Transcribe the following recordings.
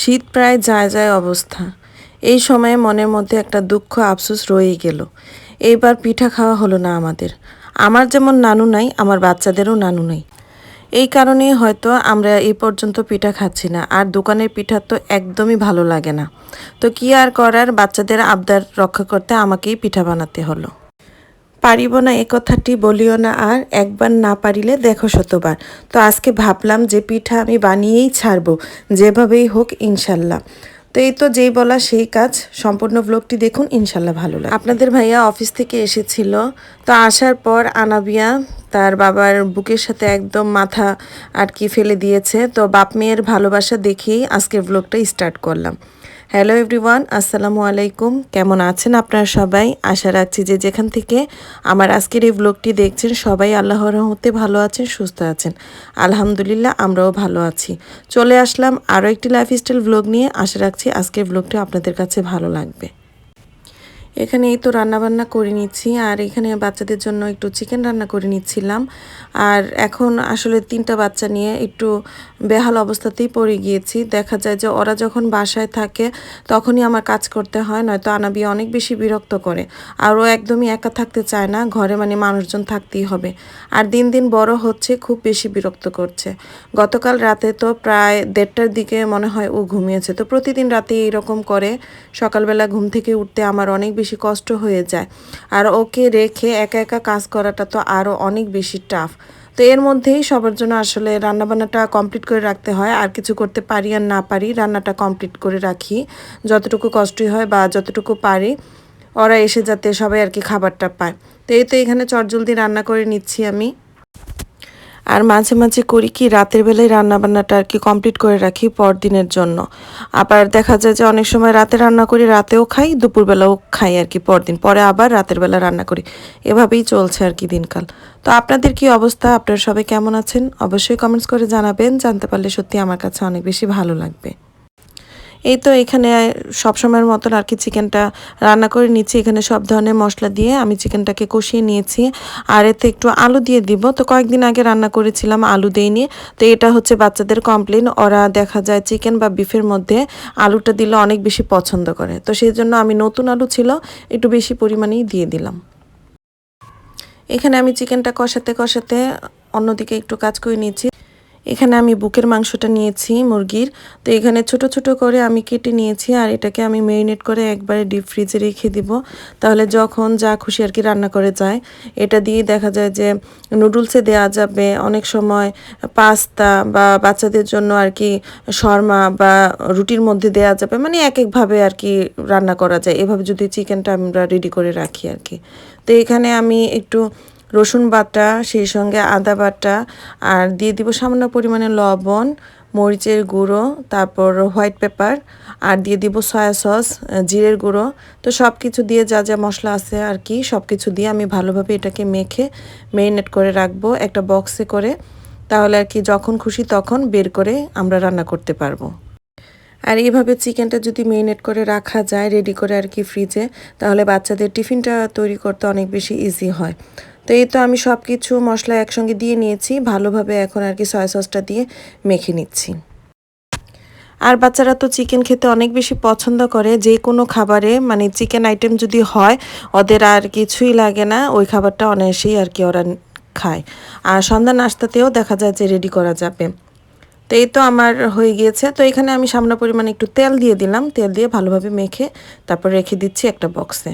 শীত প্রায় যায় যায় অবস্থা। এই সময়ে মনের মধ্যে একটা দুঃখ আফসোস রয়েই গেল। এইবার পিঠা খাওয়া হলো না আমাদের। আমার যেমন নানু নাই, আমার বাচ্চাদেরও নানু নাই। এই কারণে হয়তো আমরা এই পর্যন্ত পিঠা খাচ্ছি না, আর দোকানের পিঠা তো একদমই ভালো লাগে না। তো কি আর করার, বাচ্চাদের আবদার রক্ষা করতে আমাকেই পিঠা বানাতে হলো। পারিব না এ কথাটি বলিও না আর একবার না পারিলে দেখো শতবার। তো আজকে ভাবলাম যে পিঠা আমি বানিয়েই ছাড়বো, যেভাবেই হোক ইনশাল্লাহ। তো এই তো যেই বলা সেই কাজ, সম্পূর্ণ ব্লগটি দেখুন, ইনশাল্লাহ ভালো লাগে আপনাদের ভাইয়া অফিস থেকে এসেছিল, তো আসার পর আনাবিয়া তার বাবার বুকের সাথে একদম মাথা আর কি ফেলে দিয়েছে। তো বাপ মেয়ের ভালোবাসা দেখেই আজকের ব্লগটা স্টার্ট করলাম। হ্যালো এভরিওয়ান আসসালামু আলাইকুম কেমন আছেন আপনারা সবাই? আশা রাখছি যে যেখান থেকে আমার আজকের এই ব্লগটি দেখছেন, সবাই আল্লাহর রহমতে ভালো আছেন, সুস্থ আছেন। আলহামদুলিল্লাহ, আমরাও ভালো আছি। চলে আসলাম আরও একটি লাইফস্টাইল ব্লগ নিয়ে। আশা রাখছি আজকের ব্লগটি আপনাদের কাছে ভালো লাগবে। এখানে এই তো রান্নাবান্না করে নিচ্ছি, আর এখানে বাচ্চাদের জন্য একটু চিকেন রান্না করে নিচ্ছিলাম। আর এখন আসলে তিনটা বাচ্চা নিয়ে একটু বেহাল অবস্থাতেই পড়ে গিয়েছি। দেখা যায় যে ওরা যখন বাসায় থাকে, তখনই আমার কাজ করতে হয়, নয়তো আনাবি অনেক বেশি বিরক্ত করে। আর ও একদমই একা থাকতে চায় না, ঘরে মানে মানুষজন থাকতেই হবে। আর দিন দিন বড় হচ্ছে, খুব বেশি বিরক্ত করছে। গতকাল রাতে তো প্রায় দেড়টার দিকে মনে হয় ও ঘুমিয়েছে। তো প্রতিদিন রাতে এইরকম করে। সকালবেলা ঘুম থেকে উঠতে আমার অনেক বেশি কষ্ট হয়ে যায়। আর ওকে রেখে একা একা কাজ করাটা তো আরও অনেক বেশি টাফ তো এর মধ্যেই সবার জন্য আসলে রান্নাবান্নাটা কমপ্লিট করে রাখতে হয়। আর কিছু করতে পারি আর না পারি রান্নাটা কমপ্লিট করে রাখি। যতটুকু কষ্টই হয় বা যতটুকু পারি, ওরা এসে যাতে সবাই আর কি খাবারটা পায়। তো এই তো এখানে চটজলদি রান্না করে নিচ্ছি আমি। আর মাঝে মাঝে করি কি, রাতের বেলায় রান্নাবান্নাটা আর কি কমপ্লিট করে রাখি পরদিনের জন্য। আবার দেখা যায় যে অনেক সময় রাতে রান্না করি, রাতেও খাই, দুপুরবেলাও খাই আর কি পরদিন। পরে আবার রাতের বেলা রান্না করি। এভাবেই চলছে আর কি দিনকাল। তো আপনাদের কি অবস্থা? আপনারা সবাই কেমন আছেন? অবশ্যই কমেন্টস করে জানাবেন। জানতে পারলে সত্যি আমার কাছে অনেক বেশি ভালো লাগবে। এই তো এখানে সবসময়ের মতন আর কি চিকেনটা রান্না করে নিচ্ছি। এখানে সব ধরনের মশলা দিয়ে আমি চিকেনটাকে কষিয়ে নিয়েছি। আর এতে একটু আলু দিয়ে দিব। তো কয়েকদিন আগে রান্না করেছিলাম, আলু দিইনি। তো এটা হচ্ছে বাচ্চাদের কমপ্লেন ওরা দেখা যায় চিকেন বা বিফের মধ্যে আলুটা দিলে অনেক বেশি পছন্দ করে। তো সেই জন্য আমি নতুন আলু ছিল, একটু বেশি পরিমাণেই দিয়ে দিলাম। এখানে আমি চিকেনটা কষাতে কষাতে অন্যদিকে একটু কাজ করে নিয়েছি। এখানে আমি বুকের মাংসটা নিয়েছি মুরগির। তো এখানে ছোট ছোট করে আমি কেটে নিয়েছি আর এটাকে আমি মেরিনেট করে একবারে ডিপ ফ্রিজে রেখে দিব। তাহলে যখন যা খুশি আর কি রান্না করে যায়। এটা দিয়ে দেখা যায় যে নুডলসে দেওয়া যাবে অনেক সময় পাস্তা বা বাচ্চাদের জন্য আর কি শর্মা বা রুটির মধ্যে দেওয়া যাবে। মানে এক একভাবে আর কি রান্না করা যায়। এভাবে যদি চিকেনটা আমরা রেডি করে রাখি আর কি। তো এখানে আমি একটু রসুন বাটা, সেই সঙ্গে আদা বাটা, আর দিয়ে দিব সামান্য পরিমাণে লবণ, মরিচের গুঁড়ো, তারপর হোয়াইট পেপার, আর দিয়ে দিব সয়া সস, জিরের গুঁড়ো। তো সব কিছু দিয়ে যা যা মশলা আছে আর কি সব কিছু দিয়ে আমি ভালোভাবে এটাকে মেখে মেরিনেট করে রাখব একটা বক্সে করে। তাহলে আর কি যখন খুশি তখন বের করে আমরা রান্না করতে পারব। আর এইভাবে চিকেনটা যদি মেরিনেট করে রাখা যায়, রেডি করে আর কি ফ্রিজে, তাহলে বাচ্চাদের টিফিনটা তৈরি করতে অনেক বেশি ইজি হয়। তো এই তো আমি সব কিছু মশলা একসঙ্গে দিয়ে নিয়েছি, ভালোভাবে এখন আর কি সয়া সসটা দিয়ে মেখে নিচ্ছি। আর বাচ্চারা তো চিকেন খেতে অনেক বেশি পছন্দ করে, যে কোনো খাবারে মানে চিকেন আইটেম যদি হয়, ওদের আর কিছুই লাগে না, ওই খাবারটা অনায়াসেই আর কি ওরা খায়। আর সন্ধ্যা নাস্তাতেও দেখা যায় যে রেডি করা যাবে। তো এই তো আমার হয়ে গিয়েছে, তো এখানে আমি সামনা পরিমাণে একটু তেল দিয়ে দিলাম, তেল দিয়ে ভালোভাবে মেখে তারপর রেখে দিচ্ছি একটা বক্সে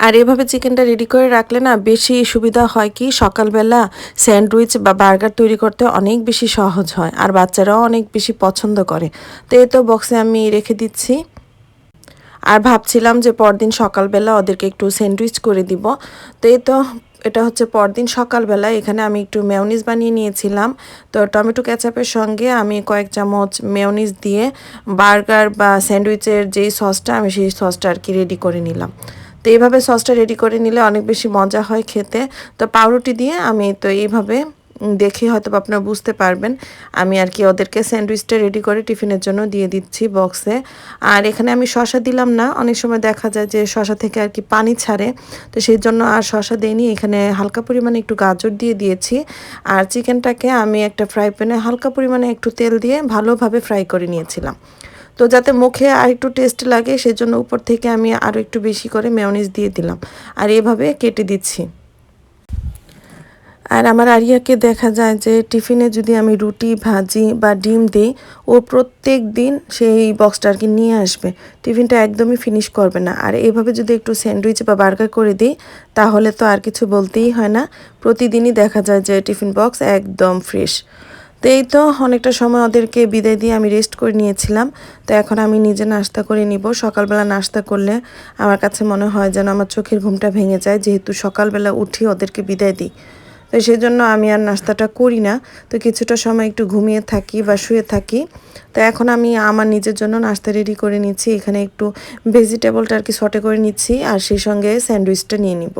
আর এভাবে চিকেনটা রেডি করে রাখলে না বেশি সুবিধা হয় কি? সকালবেলা স্যান্ডউইচ বা বার্গার তৈরি করতে অনেক বেশি সহজ হয় আর বাচ্চারাও অনেক বেশি পছন্দ করে। তো এই তো বক্সে আমি রেখে দিচ্ছি। আর ভাবছিলাম যে পরদিন সকালবেলা ওদেরকে একটু স্যান্ডউইচ করে দিব। তো এই তো এটা হচ্ছে পরদিন সকালবেলা। এখানে আমি একটু মেয়নিজ বানিয়ে নিয়েছিলাম। তো টমেটো ক্যাচাপের সঙ্গে আমি কয়েক চামচ মেয়নিজ দিয়ে বার্গার বা স্যান্ডউইচের যেই সসটা আমি সেই সসটা আর কি রেডি করে নিলাম। তো এইভাবে সসটা রেডি করে নিলে অনেক বেশি মজা হয় খেতে। তো পাউরুটি দিয়ে আমি তো এইভাবে দেখে হয়তো আপনারা বুঝতে পারবেন। আমি আর কি ওদেরকে স্যান্ডউইচটা রেডি করে টিফিনের জন্য দিয়ে দিচ্ছি বক্সে আর এখানে আমি শশা দিলাম না। অনেক সময় দেখা যায় যে শশা থেকে আর কি পানি ছাড়ে। তো সেই জন্য আর শশা দেইনি। এখানে হালকা পরিমাণে একটু গাজর দিয়ে দিয়েছি। আর চিকেনটাকে আমি একটা ফ্রাই প্যানে হালকা পরিমাণে একটু তেল দিয়ে ভালোভাবে ফ্রাই করে নিয়েছিলাম। তো যাতে মুখে আর একটু টেস্ট লাগে, সেজন্য উপর থেকে আমি আরও একটু বেশি করে মেয়নিজ দিয়ে দিলাম। আর এভাবে কেটে দিচ্ছি। আর আমার আরিয়াকে দেখা যায় যে টিফিনে যদি আমি রুটি, ভাজি বা ডিম দিই, ও প্রত্যেক দিন সেই বক্সটা আর কি নিয়ে আসবে। টিফিনটা একদমই ফিনিশ করবে না। আর এভাবে যদি একটু স্যান্ডউইচ বা বার্গার করে দিই, তাহলে তো আর কিছু বলতেই হয় না। প্রতিদিনই দেখা যায় যে টিফিন বক্স একদম ফ্রেশ তো এই তো অনেকটা সময় ওদেরকে বিদায় দিয়ে আমি রেস্ট করে নিয়েছিলাম। তো এখন আমি নিজে নাস্তা করে নিব। সকালবেলা নাস্তা করলে আমার কাছে মনে হয় যেন আমার চোখের ঘুমটা ভেঙে যায়, যেহেতু সকালবেলা উঠি ওদেরকে বিদায় দিই। তো সেই জন্য আমি আর নাস্তাটা করি না। তো কিছুটা সময় একটু ঘুমিয়ে থাকি বা শুয়ে থাকি। তো এখন আমি আমার নিজের জন্য নাস্তা রেডি করে নিচ্ছি। এখানে একটু ভেজিটেবলটা আর কি সটে করে নিচ্ছি। আর সেই সঙ্গে স্যান্ডউইচটা নিয়ে নিব।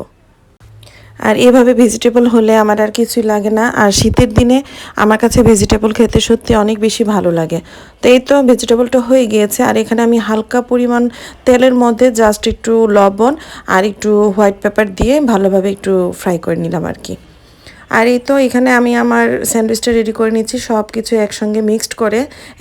আর এভাবে ভেজিটেবল হলে আমার আর কিছুই লাগে না। আর শীতের দিনে আমার কাছে ভেজিটেবল খেতে সত্যি অনেক বেশি ভালো লাগে। তো এই তো ভেজিটেবলটা হয়ে গিয়েছে। আর এখানে আমি হালকা পরিমাণ তেলের মধ্যে জাস্ট একটু লবণ আর একটু হোয়াইট পেপার দিয়ে ভালোভাবে একটু ফ্রাই করে নিলাম আর কি। আর এই তো এখানে আমি আমার স্যান্ডউইচটা রেডি করে নিচ্ছি সব কিছু একসঙ্গে মিক্সড করে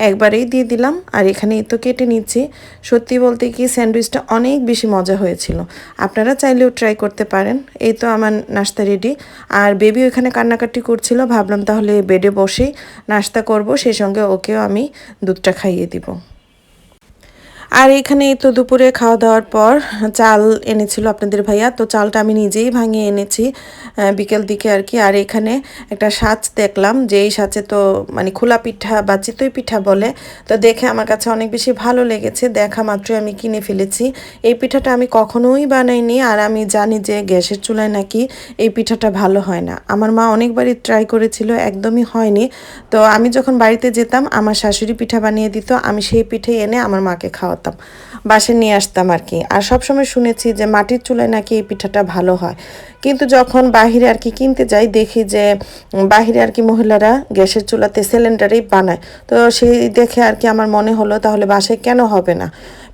একবারেই দিয়ে দিলাম। আর এখানে এই তো কেটে নিচ্ছি। সত্যি বলতে কি স্যান্ডউইচটা অনেক বেশি মজা হয়েছিল। আপনারা চাইলেও ট্রাই করতে পারেন। এই তো আমার নাস্তা রেডি আর বেবি ওখানে কান্নাকাটি করছিল, ভাবলাম তাহলে বেডে বসেই নাস্তা করব, সেই সঙ্গে ওকেও আমি দুধটা খাইয়ে দিব। আর এখানে তো দুপুরে খাওয়া দাওয়ার পর চাল এনেছিল আপনাদের ভাইয়া। তো চালটা আমি নিজেই ভাঙিয়ে এনেছি বিকেল দিকে আর কি। আর এখানে একটা সাজ দেখলাম, যে এই সাজে তো মানে খোলা পিঠা বা চিতই পিঠা বলে। তো দেখে আমার কাছে অনেক বেশি ভালো লেগেছে, দেখা মাত্রই আমি কিনে ফেলেছি। এই পিঠাটা আমি কখনোই বানাইনি আর আমি জানি যে গ্যাসের চুলায় নাকি এই পিঠাটা ভালো হয় না। আমার মা অনেকবারই ট্রাই করেছিল, একদমই হয়নি। তো আমি যখন বাড়িতে যেতাম, আমার শাশুড়ি পিঠা বানিয়ে দিত, আমি সেই পিঠে এনে আমার মাকে খাওয়াতাম। বাসে নিয়ে আসতাম আর কি। আর সবসময় শুনেছি যে মাটির চুলায় নাকি এই পিঠাটা ভালো হয়। কিন্তু যখন বাহিরে আর কি কিনতে যাই, দেখি যে বাহিরে আর কি মহিলারা গ্যাসের চুলাতে সিলিন্ডারেই বানায়। তো সেই দেখে আর কি আমার মনে হলো, তাহলে বাসায় কেন হবে না?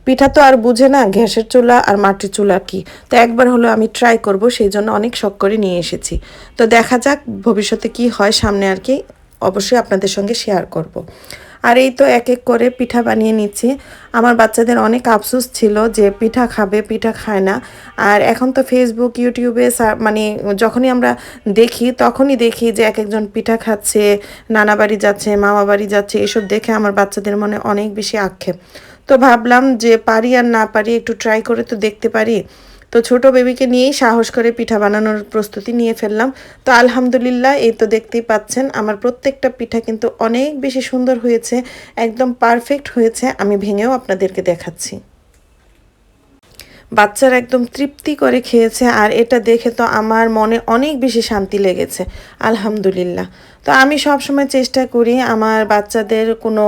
পিঠা তো আর বুঝে না গ্যাসের চুলা আর মাটির চুলা কি। তো একবার হলো আমি ট্রাই করব, সেই জন্য অনেক শখ করে নিয়ে এসেছি। তো দেখা যাক ভবিষ্যতে কি হয় সামনে আর কি। অবশ্যই আপনাদের সঙ্গে শেয়ার করব। আর এই তো এক এক করে পিঠা বানিয়ে নিচ্ছি। আমার বাচ্চাদের অনেক আফসোস ছিল যে পিঠা খাবে, পিঠা খায় না। আর এখন তো ফেসবুক ইউটিউবে মানে যখনই আমরা দেখি, তখনই দেখি যে এক একজন পিঠা খাচ্ছে, নানা বাড়ি যাচ্ছে, মামা বাড়ি যাচ্ছে, এসব দেখে আমার বাচ্চাদের মনে অনেক বেশি আক্ষেপ। তো ভাবলাম যে পারি আর না পারি একটু ট্রাই করে তো দেখতে পারি। তো ছোট বেবিকে নিয়েই সাহস করে পিঠা বানানোর প্রস্তুতি নিয়ে ফেললাম। তো আলহামদুলিল্লাহ, এই তো দেখতেই পাচ্ছেন, আমার প্রত্যেকটা পিঠা কিন্তু অনেক বেশি সুন্দর হয়েছে, একদম পারফেক্ট হয়েছে, আমি ভেঙেও আপনাদেরকে দেখাচ্ছি। বাচ্চারা একদম তৃপ্তি করে খেয়েছে আর এটা দেখে তো আমার মনে অনেক বেশি শান্তি লেগেছে, আলহামদুলিল্লাহ। তো আমি সব সময় চেষ্টা করি আমার বাচ্চাদের কোনো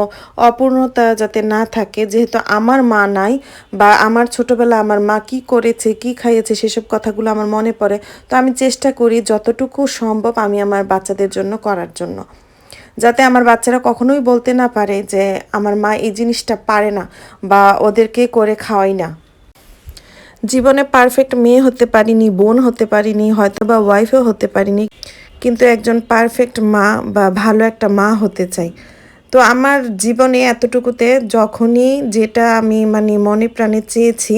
অপূর্ণতা যাতে না থাকে, যেহেতু আমার মা নাই বা আমার ছোটবেলা আমার মা কি করেছে, কি খাইয়েছে সেসব কথাগুলো আমার মনে পড়ে, তো আমি চেষ্টা করি যতটুকু সম্ভব আমি আমার বাচ্চাদের জন্য করার জন্য। যাতে আমার বাচ্চারা কখনোই বলতে না পারে যে আমার মা এই জিনিসটা পারে না বা ওদেরকে করে খাওয়াই না। জীবনে পারফেক্ট মেয়ে হতে পারিনি, বোন হতে পারিনি হয়তো বা ওয়াইফও হতে পারিনি, কিন্তু একজন পারফেক্ট মা বা ভালো একটা মা হতে চাই। তো আমার জীবনে এতটুকুতে যখনই যেটা আমি মানে মনে প্রাণে চেয়েছি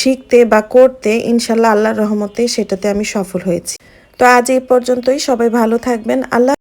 শিখতে বা করতে, ইনশাল্লাহ আল্লাহর রহমতে সেটাতে আমি সফল হয়েছি। তো আজ এই পর্যন্তই, সবাই ভালো থাকবেন, আল্লাহ